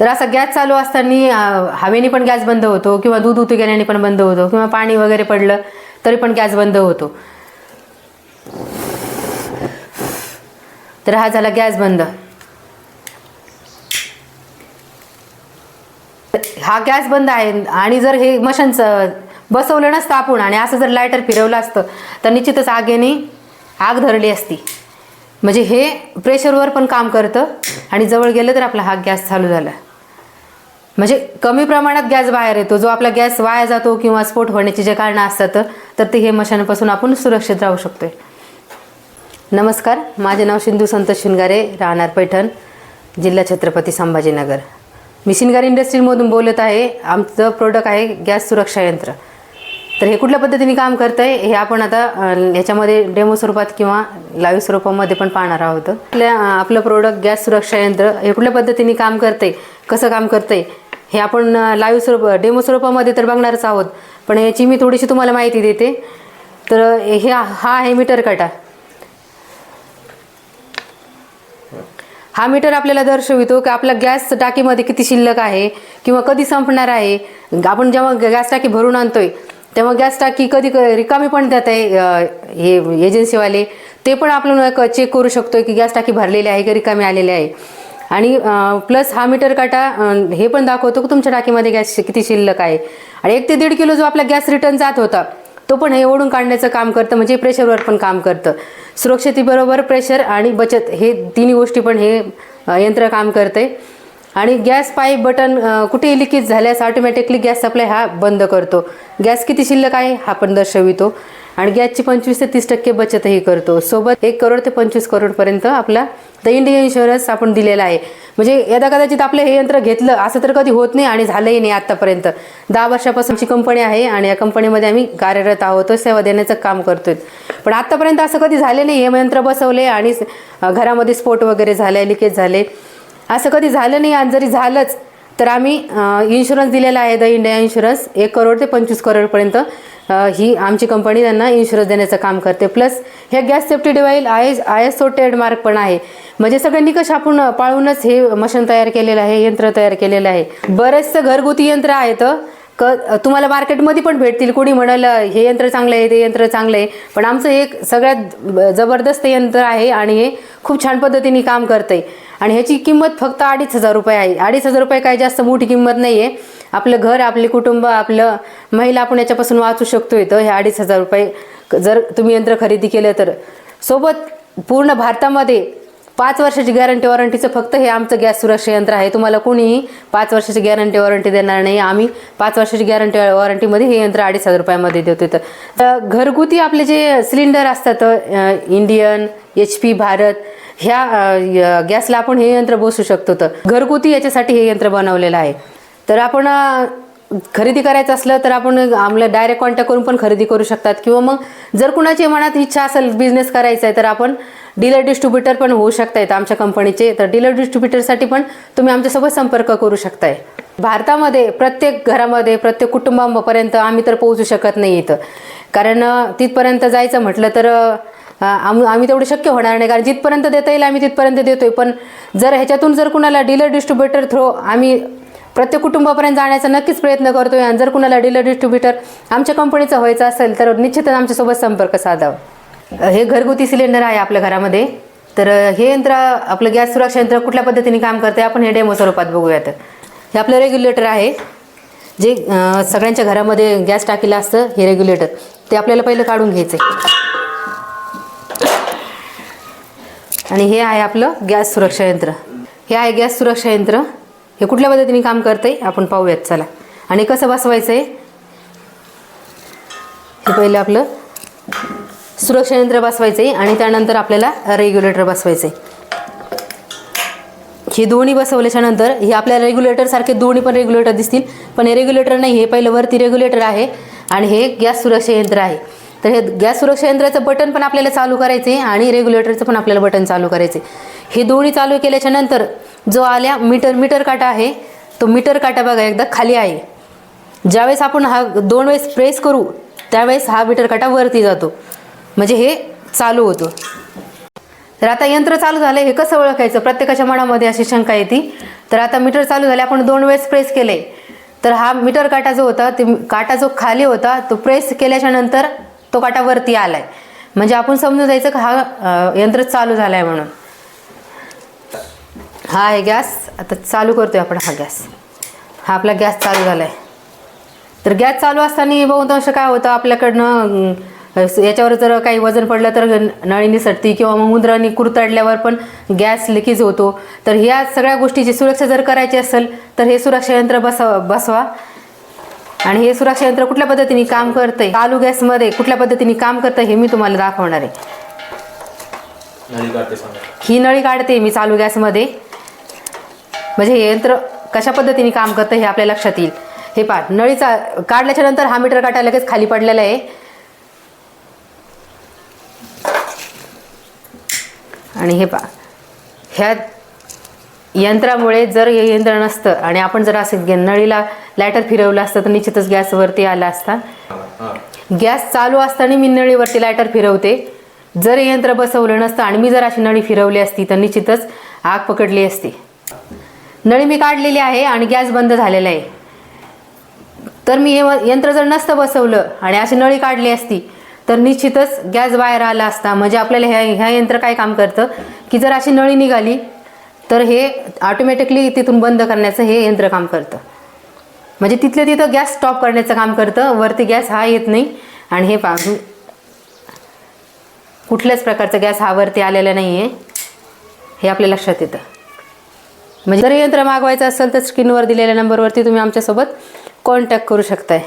तर असा गॅस चालू असताना हवेने पण गॅस बंद होतो किंवा दूध उतू गेल्याने पण बंद होतो किंवा पाणी वगैरे पडलं तरी पण गॅस बंद होतो. तर हा झाला गॅस बंद. हा गॅस बंद आहे आणि जर हे मशीनचं बसवलं नसतं आपण आणि असं जर लायटर फिरवलं असतं तर निश्चितच आगेने आग धरली असती. म्हणजे हे प्रेशरवर पण काम करतं आणि जवळ गेलं तर आपला हा गॅस चालू झाला. म्हणजे कमी प्रमाणात गॅस बाहेर येतो. जो आपला गॅस वाया जातो किंवा स्फोट होण्याची जे कारणं असतात तर ते हे मशांपासून आपण सुरक्षित राहू शकतोय. नमस्कार माझे नाव सिंधू संत शिंगारे राहणार पैठण जिल्हा छत्रपती संभाजीनगर. मी शिंगारे इंडस्ट्रीमधून बोलत आहे. आमचं प्रोडक्ट आहे गॅस सुरक्षा यंत्र. तर हे कुठल्या पद्धतीने काम करतं आहे हे आपण आता याच्यामध्ये ह्याच्यामध्ये डेमो स्वरूपात किंवा लाईव्ह स्वरूपामध्ये पण पाहणार आहोत. आपल्या आपलं प्रोडक्ट गॅस सुरक्षा यंत्र हे कुठल्या पद्धतीने काम करते कसं काम करते हे आपण लाईव्ह स्वरूप डेमो स्वरूपामध्ये तर बघणारच आहोत. पण याची मी थोडीशी तुम्हाला माहिती देते. तर हे हा आहे मीटर काटा. हा मीटर आपल्याला दर्शवितो की आपला गॅस टाकीमध्ये किती शिल्लक आहे किंवा कधी संपणार आहे. आपण जेव्हा गॅस टाकी भरून आणतोय तेव्हा गॅस टाकी कधी क- रिकामी पण देत आहे हे एजन्सीवाले ते पण आपण चेक करू शकतो की गॅस टाकी भरलेली आहे की रिकामी आलेली आहे. आणि प्लस हा मीटर काटा हे पण दाखवतो की तुमच्या टाकीमध्ये गॅस किती शिल्लक आहे. आणि एक ते दीड किलो जो आपला गॅस रिटर्न जात होता तो पण हे ओढून काढण्याचं काम करतं म्हणजे प्रेशरवर पण काम करतं. सुरक्षितेबरोबर प्रेशर आणि बचत हे तिन्ही गोष्टी पण हे यंत्र काम करते आणि गॅस पाईप बटन कुठेही लिकेज झाल्यास ऑटोमॅटिकली गॅस सप्लाय हा बंद करतो. गॅस किती शिल्लक आहे हा पण दर्शवितो. आणि गॅसची पंचवीस ते तीस टक्के बचतही करतो. सोबत एक करोड ते पंचवीस करोडपर्यंत आपला द इंडिया इन्शुरन्स आपण दिलेला आहे. म्हणजे यदा कदाचित आपलं हे यंत्र घेतलं असं तर कधी होत नाही आणि झालंही नाही आत्तापर्यंत दहा वर्षापासूनची कंपनी आहे आणि या कंपनीमध्ये आम्ही कार्यरत आहोत सेवा देण्याचं काम करतोय. पण आत्तापर्यंत असं कधी झाले नाही हे यंत्र बसवले आणि घरामध्ये स्फोट वगैरे झाले लिकेज झाले. असं कधी झालं नाही आणि जरी झालंच तर आम्ही इन्शुरन्स दिलेला आहे द इंडिया इन्शुरन्स एक करोड ते पंचवीस करोडपर्यंत ही आमची कंपनी त्यांना इन्शुरन्स देण्याचं काम करते. प्लस हे gas safety device I S I S O trademark पण आहे. म्हणजे सगळे निकष आपण पाळूनच हे मशीन तयार केलेलं आहे यंत्र तयार केलेलं आहे. बरेचसे घरगुती यंत्र आहेत क तुम्हाला मार्केटमध्ये पण भेटतील. कोणी म्हणाल हे यंत्र चांगलं आहे ते यंत्र चांगलं आहे. पण आमचं हे एक सगळ्यात जबरदस्त यंत्र आहे आणि हे खूप छान पद्धतीने काम करतंय. आणि ह्याची किंमत फक्त अडीच हजार रुपये आहे. अडीच हजार रुपये काही जास्त मोठी किंमत नाही आहे आपलं घर आपले कुटुंब आपलं महिला आपण याच्यापासून वाचू शकतो इथं हे अडीच हजार रुपये जर तुम्ही यंत्र खरेदी केलं तर. सोबत पूर्ण भारतामध्ये पाच वर्षाची गॅरंटी वॉरंटीचं फक्त हे आमचं गॅस सुरक्षा यंत्र आहे. तुम्हाला कोणीही पाच वर्षाची गॅरंटी वॉरंटी देणार नाही. आम्ही पाच वर्षाची गॅरंटी वॉरंटीमध्ये हे यंत्र अडीच हजार रुपयामध्ये देतो तर तर घरगुती आपले जे सिलेंडर असतात इंडियन एच पी भारत ह्या य- गॅसला आपण हे यंत्र बसू शकतो तर. घरगुती याच्यासाठी हे यंत्र बनवलेलं आहे. तर आपण खरेदी करायचं असलं तर आपण आम्हाला डायरेक्ट कॉन्टॅक्ट करून पण खरेदी करू शकतात. किंवा मग जर कुणाची मनात इच्छा असेल बिझनेस करायचा आहे तर आपण डीलर डिस्ट्रीब्युटर पण होऊ शकतायत आमच्या कंपनीचे तर डीलर डिस्ट्रीब्युटरसाठी पण तुम्ही आमच्यासोबत संपर्क करू शकताय. भारतामध्ये प्रत्येक घरामध्ये प्रत्येक कुटुंबापर्यंत आम्ही तर पोहोचू शकत नाही इथं. कारण तिथपर्यंत जायचं म्हटलं तर आम आम्ही तेवढं शक्य होणार नाही कारण जिथपर्यंत देता येईल आम्ही तिथपर्यंत देतो आहे पण जर ह्याच्यातून जर कुणाला डीलर डिस्ट्रीब्युटर थ्रो आम्ही प्रत्येक कुटुंबापर्यंत जाण्याचा नक्कीच प्रयत्न करतो आहे आणि जर कुणाला डीलर डिस्ट्रीब्युटर आमच्या कंपनीचं व्हायचं असेल तर निश्चितच आमच्यासोबत संपर्क साधावा. हे घरगुती सिलेंडर आहे आपल्या घरामध्ये. तर हे यंत्र आपलं गॅस सुरक्षा यंत्र कुठल्या पद्धतीने काम करते आपण हे डेमो स्वरूपात बघूयात. हे आपलं रेग्युलेटर आहे. जे सगळ्यांच्या घरामध्ये गॅस टाकीला असतं हे रेग्युलेटर ते आपल्याला पहिलं काढून घ्यायचं आहे आणि हे आहे आपलं गॅस सुरक्षा यंत्र. हे आहे गॅस सुरक्षा यंत्र. हे कुठल्या पद्धतीने काम करतंय? आपण पाहूयात चला. आणि कसं बसवायचं आहे हे पहिलं आपलं सुरक्षा यंत्र बसवायचं आहे आणि त्यानंतर आपल्याला रेग्युलेटर बसवायचं आहे हे दोन्ही बसवल्याच्या नंतर हे आपल्याला रेग्युलेटरसारखे दोन्ही पण रेग्युलेटर दिसतील पण हे रेग्युलेटर नाही हे पहिलं वरती रेग्युलेटर आहे आणि हे गॅस सुरक्षा यंत्र आहे. तर हे गॅस सुरक्षा यंत्राचं बटन पण आपल्याला चालू करायचे आणि रेग्युलेटरचं पण आपल्याला बटन चालू करायचे हे दोन्ही चालू केल्याच्यानंतर जो आल्या मीटर मीटर काटा आहे तो मीटर काटा बघा एकदा खाली आहे. ज्यावेळेस आपण हा दोन वेळेस प्रेस करू त्यावेळेस हा मीटर काटा वरती जातो. म्हणजे हे चालू होतो. तर आता यंत्र चालू झालं हे कसं ओळखायचं? प्रत्येकाच्या मनामध्ये अशी शंका येते. तर आता मीटर चालू झाले आपण दोन वेळेस प्रेस केले तर हा मीटर काटा जो होता ते काटा जो खाली होता तो प्रेस केल्याच्यानंतर तो काटा वरती आलाय. म्हणजे आपण समजून जायचं का हा यंत्र चालू झालाय म्हणून. हा आहे गॅस. आता चालू करतोय आपण हा गॅस. हा आपला गॅस चालू झालाय. तर गॅस चालू असताना बहुतांश काय होतं? आपल्याकडनं याच्यावर जर काही वजन पडलं तर नळी निसटती किंवा मग उंदरांनी कुरतडल्यावर पण गॅस लिकेज होतो. तर ह्या सगळ्या गोष्टीची सुरक्षा जर करायची असेल तर हे सुरक्षा यंत्र बसवा बसवा. आणि हे सुरक्षा यंत्र कुठल्या पद्धतीने काम करतंय? चालू गॅसमध्ये कुठल्या पद्धतीने काम करतं हे मी तुम्हाला दाखवणार आहे. ही नळी काढते मी चालू गॅसमध्ये. म्हणजे हे यंत्र कशा पद्धतीने काम करतं हे आपल्या लक्षात येईल. हे पहा नळीचा काढल्याच्या नंतर हा मीटर काटा लगेच खाली पडलेला आहे. आणि हे पहा ह्या यंत्रामुळे जर हे यंत्र नसतं आणि आपण जर असं नळीला लायटर फिरवलं असतं तर निश्चितच गॅसवरती आला असता. गॅस चालू असताना मी नळीवरती लायटर फिरवते. जर हे यंत्र बसवलं नसतं आणि मी जर अशी नळी फिरवली असती तर निश्चितच आग पकडली असती. नळी मी काढलेली आहे आणि गॅस बंद झालेला आहे. तर मी हे यंत्र जर नसतं बसवलं आणि अशी नळी काढली असती तर निश्चितच गॅस बाहेर आला असता. म्हणजे आपल्याला ह्या ह्या यंत्र काय काम करतं? की जर अशी नळी निघाली तर हे ऑटोमॅटिकली तिथून बंद करण्याचं हे यंत्र काम करतं. म्हणजे तिथल्या तिथं गॅस स्टॉप करण्याचं काम करतं. वरती गॅस हा येत नाही. आणि हे पा कुठल्याच प्रकारचा गॅस हा वरती आलेला नाही आहे हे आपल्या लक्षात येतं. म्हणजे जर यंत्र मागवायचं असेल तर स्क्रीनवर दिलेल्या नंबरवरती तुम्ही आमच्यासोबत कॉन्टॅक्ट करू शकताय.